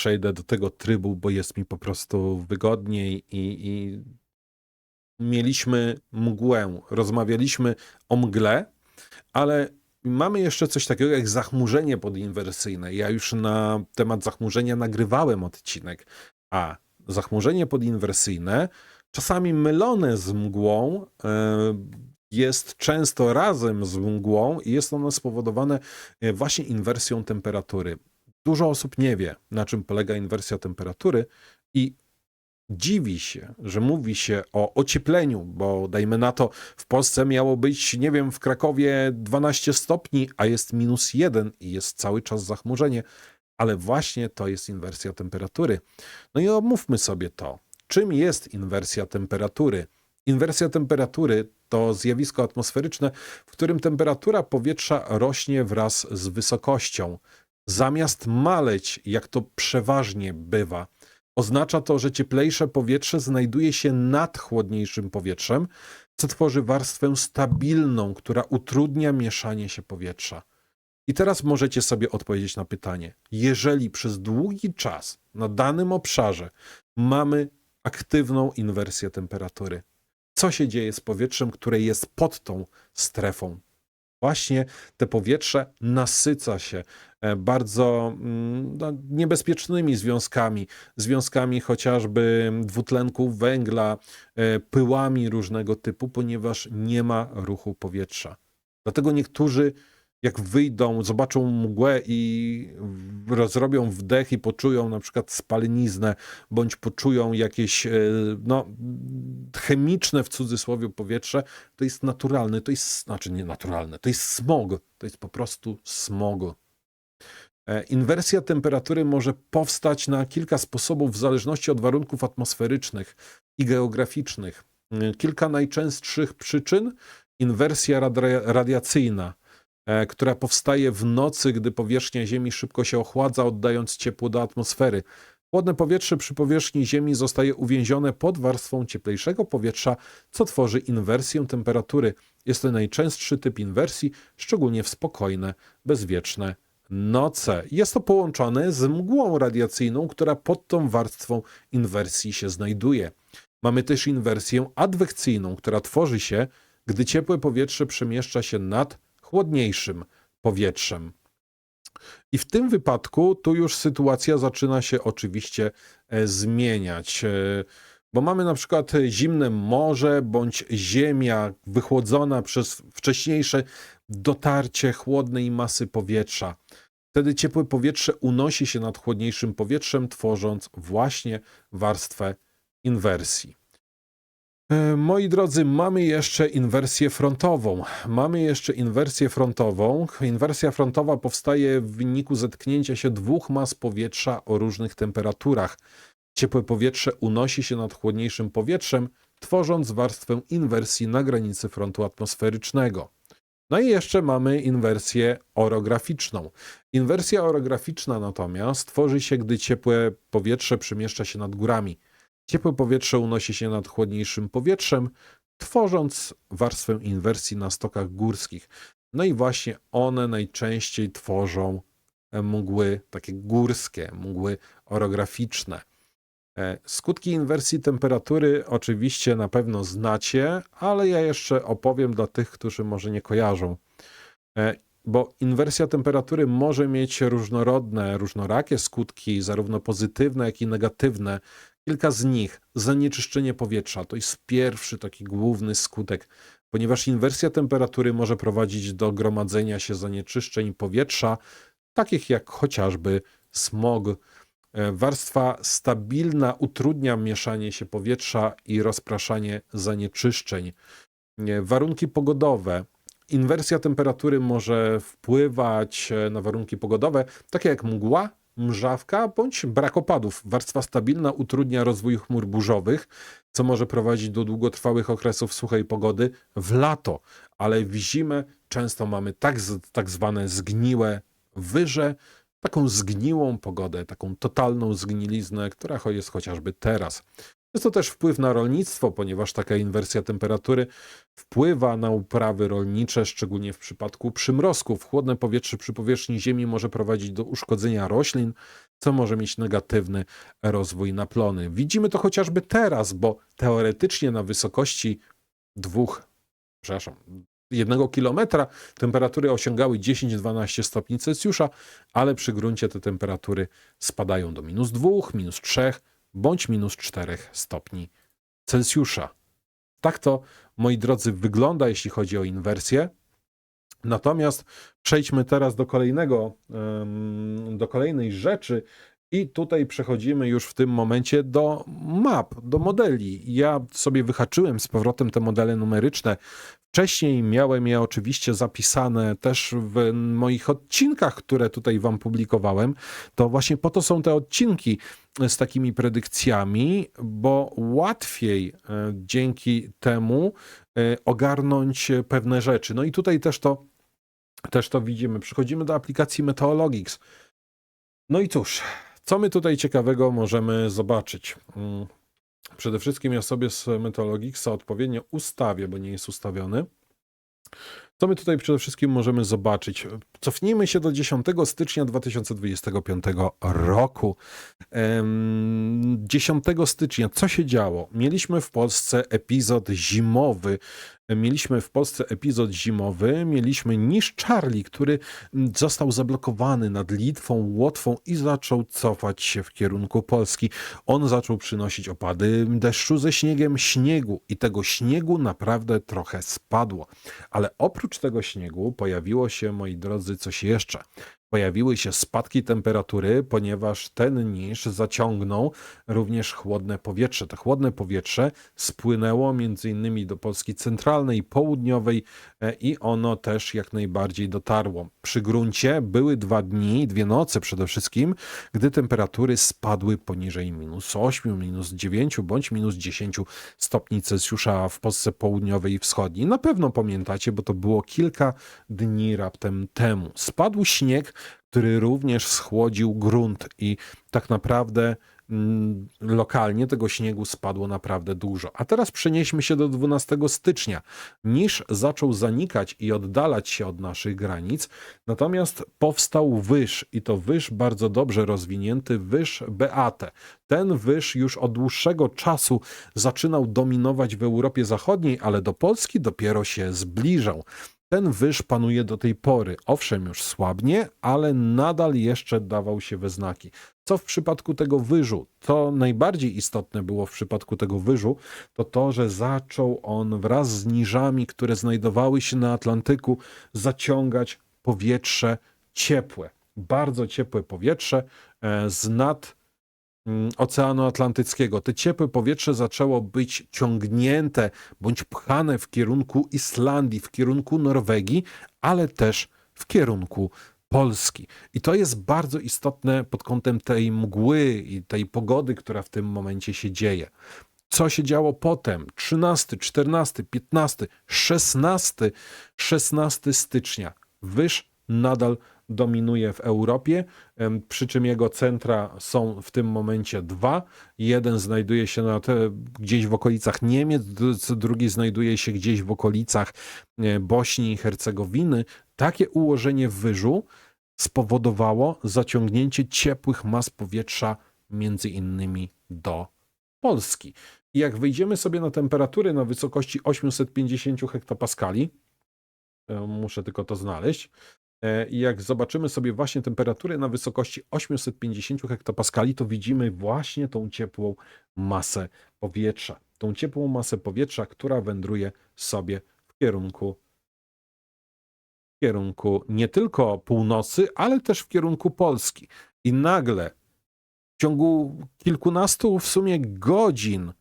przejdę do tego trybu, bo jest mi po prostu wygodniej i, i mieliśmy mgłę, rozmawialiśmy o mgle, ale mamy jeszcze coś takiego jak zachmurzenie podinwersyjne. Ja już na temat zachmurzenia nagrywałem odcinek, a zachmurzenie podinwersyjne, czasami mylone z mgłą, e, jest często razem z mgłą i jest ono spowodowane e, właśnie inwersją temperatury. Dużo osób nie wie, na czym polega inwersja temperatury i dziwi się, że mówi się o ociepleniu, bo dajmy na to, w Polsce miało być, nie wiem, w Krakowie 12 stopni, a jest minus 1 i jest cały czas zachmurzenie, ale właśnie to jest inwersja temperatury. No i omówmy sobie to. Czym jest inwersja temperatury? Inwersja temperatury to zjawisko atmosferyczne, w którym temperatura powietrza rośnie wraz z wysokością. Zamiast maleć, jak to przeważnie bywa, oznacza to, że cieplejsze powietrze znajduje się nad chłodniejszym powietrzem, co tworzy warstwę stabilną, która utrudnia mieszanie się powietrza. I teraz możecie sobie odpowiedzieć na pytanie: jeżeli przez długi czas na danym obszarze mamy aktywną inwersję temperatury, co się dzieje z powietrzem, które jest pod tą strefą? Właśnie te powietrze nasyca się e, bardzo mm, no, niebezpiecznymi związkami, związkami chociażby dwutlenku węgla, e, pyłami różnego typu, ponieważ nie ma ruchu powietrza. Dlatego niektórzy jak wyjdą, zobaczą mgłę i rozrobią wdech i poczują na przykład spaleniznę, bądź poczują jakieś e, no, chemiczne w cudzysłowie powietrze, to jest naturalne, to jest, znaczy nie naturalne, to jest smog, to jest po prostu smog. E, inwersja temperatury może powstać na kilka sposobów w zależności od warunków atmosferycznych i geograficznych. E, kilka najczęstszych przyczyn inwersja radiacyjna, która powstaje w nocy, gdy powierzchnia Ziemi szybko się ochładza, oddając ciepło do atmosfery. Chłodne powietrze przy powierzchni Ziemi zostaje uwięzione pod warstwą cieplejszego powietrza, co tworzy inwersję temperatury. Jest to najczęstszy typ inwersji, szczególnie w spokojne, bezwieczne noce. Jest to połączone z mgłą radiacyjną, która pod tą warstwą inwersji się znajduje. Mamy też inwersję adwekcyjną, która tworzy się, gdy ciepłe powietrze przemieszcza się nad chłodniejszym powietrzem. I w tym wypadku tu już sytuacja zaczyna się oczywiście e, zmieniać. E, bo mamy na przykład zimne morze bądź ziemia wychłodzona przez wcześniejsze dotarcie chłodnej masy powietrza. Wtedy ciepłe powietrze unosi się nad chłodniejszym powietrzem, tworząc właśnie warstwę inwersji. E, moi drodzy, mamy jeszcze inwersję frontową. Mamy jeszcze inwersję frontową. Inwersja frontowa powstaje w wyniku zetknięcia się dwóch mas powietrza o różnych temperaturach. Ciepłe powietrze unosi się nad chłodniejszym powietrzem, tworząc warstwę inwersji na granicy frontu atmosferycznego. No i jeszcze mamy inwersję orograficzną. Inwersja orograficzna natomiast tworzy się, gdy ciepłe powietrze przemieszcza się nad górami. Ciepłe powietrze unosi się nad chłodniejszym powietrzem, tworząc warstwę inwersji na stokach górskich. No i właśnie one najczęściej tworzą e, mgły takie górskie, mgły orograficzne. E, skutki inwersji temperatury oczywiście na pewno znacie, ale ja jeszcze opowiem dla tych, którzy może nie kojarzą. E, bo inwersja temperatury może mieć różnorodne, różnorakie skutki, zarówno pozytywne, jak i negatywne. Kilka z nich, zanieczyszczenie powietrza, to jest pierwszy taki główny skutek, ponieważ inwersja temperatury może prowadzić do gromadzenia się zanieczyszczeń powietrza, takich jak chociażby smog. E, warstwa stabilna utrudnia mieszanie się powietrza i rozpraszanie zanieczyszczeń. E, warunki pogodowe. Inwersja temperatury może wpływać e, na warunki pogodowe, takie jak mgła, mrzawka bądź brak opadów. Warstwa stabilna utrudnia rozwój chmur burzowych, co może prowadzić do długotrwałych okresów suchej pogody w lato, ale w zimę często mamy tak, tak zwane zgniłe wyże, taką zgniłą pogodę, taką totalną zgniliznę, która jest chociażby teraz. Jest to też wpływ na rolnictwo, ponieważ taka inwersja temperatury wpływa na uprawy rolnicze, szczególnie w przypadku przymrozków. Chłodne powietrze przy powierzchni ziemi może prowadzić do uszkodzenia roślin, co może mieć negatywny rozwój na plony. Widzimy to chociażby teraz, bo teoretycznie na wysokości dwóch, przepraszam, jednego kilometra temperatury osiągały 10-12 stopni Celsjusza, ale przy gruncie te temperatury spadają do minus 2, minus 3 bądź minus 4 stopni Celsjusza. Tak to, moi drodzy, wygląda, jeśli chodzi o inwersję. Natomiast przejdźmy teraz do kolejnego, do kolejnej rzeczy. I tutaj przechodzimy już w tym momencie do map, do modeli. Ja sobie wyhaczyłem z powrotem te modele numeryczne. Wcześniej miałem je oczywiście zapisane też w moich odcinkach, które tutaj Wam publikowałem. To właśnie po to są te odcinki z takimi predykcjami, bo łatwiej e, dzięki temu e, ogarnąć pewne rzeczy. No i tutaj też to, też to widzimy. Przechodzimy do aplikacji Meteorologics. No i cóż, co my tutaj ciekawego możemy zobaczyć? Mm, Przede wszystkim ja sobie z Meteorologicsa odpowiednio ustawię, bo nie jest ustawiony. Co my tutaj przede wszystkim możemy zobaczyć? Cofnijmy się do 10 stycznia 2025 roku. Em, 10 stycznia, co się działo? Mieliśmy w Polsce epizod zimowy. Mieliśmy w Polsce epizod zimowy, mieliśmy niż Charlie, który został zablokowany nad Litwą, Łotwą i zaczął cofać się w kierunku Polski. On zaczął przynosić opady deszczu ze śniegiem, śniegu i tego śniegu naprawdę trochę spadło. Ale oprócz tego śniegu pojawiło się, moi drodzy, coś jeszcze. Pojawiły się spadki temperatury, ponieważ ten niż zaciągnął również chłodne powietrze. To chłodne powietrze spłynęło między innymi do Polski centralnej i południowej e, i ono też jak najbardziej dotarło. Przy gruncie były dwa dni, dwie noce przede wszystkim, gdy temperatury spadły poniżej minus 8, minus 9 bądź minus 10 stopni Celsjusza w Polsce południowej i wschodniej. Na pewno pamiętacie, bo to było kilka dni raptem temu. Spadł śnieg, który również schłodził grunt i tak naprawdę mm, lokalnie tego śniegu spadło naprawdę dużo. A teraz przenieśmy się do 12 stycznia. Niż zaczął zanikać i oddalać się od naszych granic, natomiast powstał wyż i to wyż bardzo dobrze rozwinięty, wyż Beate. Ten wyż już od dłuższego czasu zaczynał dominować w Europie Zachodniej, ale do Polski dopiero się zbliżał. Ten wyż panuje do tej pory. Owszem, już słabnie, ale nadal jeszcze dawał się we znaki. Co w przypadku tego wyżu? To najbardziej istotne było w przypadku tego wyżu, to to, że zaczął on wraz z niżami, które znajdowały się na Atlantyku, zaciągać powietrze ciepłe. Bardzo ciepłe powietrze e, z nad Oceanu Atlantyckiego. Te ciepłe powietrze zaczęło być ciągnięte bądź pchane w kierunku Islandii, w kierunku Norwegii, ale też w kierunku Polski. I to jest bardzo istotne pod kątem tej mgły i tej pogody, która w tym momencie się dzieje. Co się działo potem? 13, 14, 15, 16, 16 stycznia. Wyż nadal dominuje w Europie, przy czym jego centra są w tym momencie dwa. Jeden znajduje się na te, gdzieś w okolicach Niemiec, drugi znajduje się gdzieś w okolicach e, Bośni i Hercegowiny. Takie ułożenie wyżu spowodowało zaciągnięcie ciepłych mas powietrza między innymi do Polski. I jak wyjdziemy sobie na temperatury na wysokości 850 hektopaskali, e, muszę tylko to znaleźć, i jak zobaczymy sobie właśnie temperatury na wysokości 850 hektopaskali, to widzimy właśnie tą ciepłą masę powietrza. Tą ciepłą masę powietrza, która wędruje sobie w kierunku w kierunku nie tylko północy, ale też w kierunku Polski. I nagle w ciągu kilkunastu w sumie godzin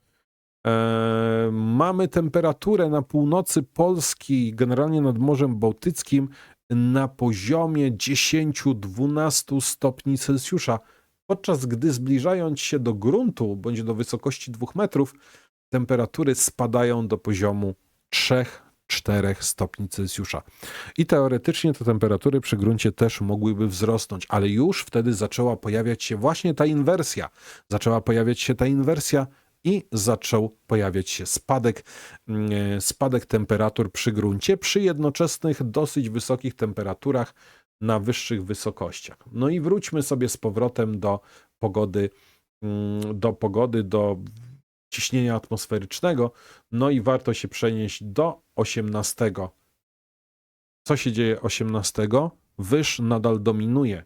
e, mamy temperaturę na północy Polski, generalnie nad Morzem Bałtyckim, na poziomie 10-12 stopni Celsjusza, podczas gdy zbliżając się do gruntu bądź do wysokości 2 metrów, temperatury spadają do poziomu 3-4 stopni Celsjusza. I teoretycznie te temperatury przy gruncie też mogłyby wzrosnąć, ale już wtedy zaczęła pojawiać się właśnie ta inwersja. Zaczęła pojawiać się ta inwersja i zaczął pojawiać się spadek, mm, spadek temperatur przy gruncie, przy jednoczesnych dosyć wysokich temperaturach na wyższych wysokościach. No i wróćmy sobie z powrotem do pogody, mm, do pogody, do ciśnienia atmosferycznego. No i warto się przenieść do 18. Co się dzieje 18? Wyż nadal dominuje.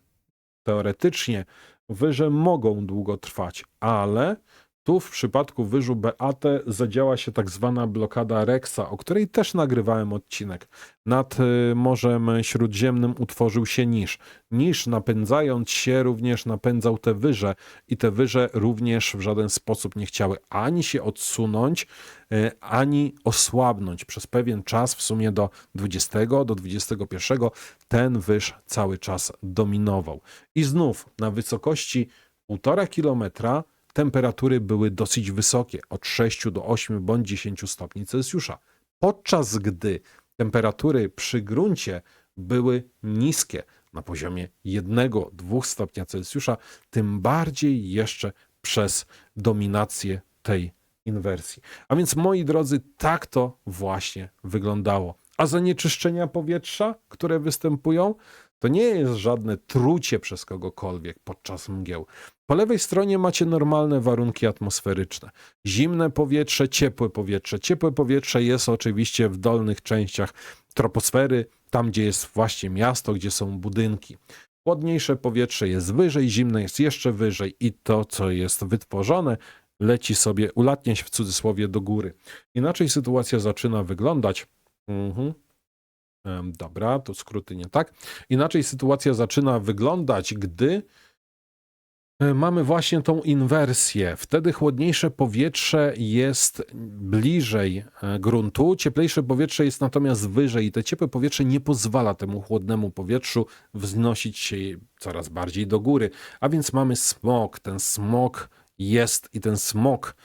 Teoretycznie wyże mogą długo trwać, ale tu w przypadku wyżu Beate zadziała się tak zwana blokada Rexa, o której też nagrywałem odcinek. Nad y, Morzem Śródziemnym utworzył się niż. Niż napędzając się również napędzał te wyże i te wyże również w żaden sposób nie chciały ani się odsunąć, y, ani osłabnąć. Przez pewien czas, w sumie do 20 do 21, ten wyż cały czas dominował. I znów na wysokości 1,5 kilometra temperatury były dosyć wysokie, od 6 do 8 bądź 10 stopni Celsjusza, podczas gdy temperatury przy gruncie były niskie, na poziomie 1-2 stopnia Celsjusza, tym bardziej jeszcze przez dominację tej inwersji. A więc, moi drodzy, tak to właśnie wyglądało. A zanieczyszczenia powietrza, które występują, to nie jest żadne trucie przez kogokolwiek podczas mgieł. Po lewej stronie macie normalne warunki atmosferyczne. Zimne powietrze, ciepłe powietrze. Ciepłe powietrze jest oczywiście w dolnych częściach troposfery, tam gdzie jest właśnie miasto, gdzie są budynki. Chłodniejsze powietrze jest wyżej, zimne jest jeszcze wyżej i to, co jest wytworzone, leci sobie, ulatnia się w cudzysłowie do góry. Inaczej sytuacja zaczyna wyglądać. Mhm. Dobra, to skróty nie tak. Inaczej sytuacja zaczyna wyglądać, gdy e, mamy właśnie tą inwersję. Wtedy chłodniejsze powietrze jest bliżej e, gruntu, cieplejsze powietrze jest natomiast wyżej i to ciepłe powietrze nie pozwala temu chłodnemu powietrzu wznosić się coraz bardziej do góry. A więc mamy smog. Ten smog jest i ten smog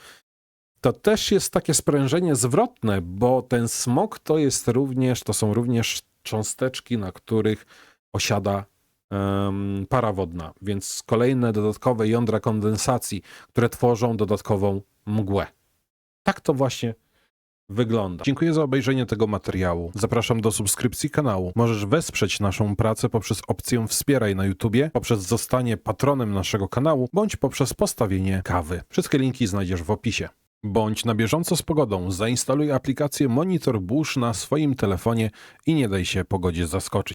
to też jest takie sprężenie zwrotne, bo ten smog to jest również, to są również cząsteczki, na których osiada em, para wodna, więc kolejne dodatkowe jądra kondensacji, które tworzą dodatkową mgłę. Tak to właśnie wygląda. Dziękuję za obejrzenie tego materiału. Zapraszam do subskrypcji kanału. Możesz wesprzeć naszą pracę poprzez opcję Wspieraj na YouTubie, poprzez zostanie patronem naszego kanału, bądź poprzez postawienie kawy. Wszystkie linki znajdziesz w opisie. Bądź na bieżąco z pogodą. Zainstaluj aplikację Monitor Burz na swoim telefonie i nie daj się pogodzie zaskoczyć.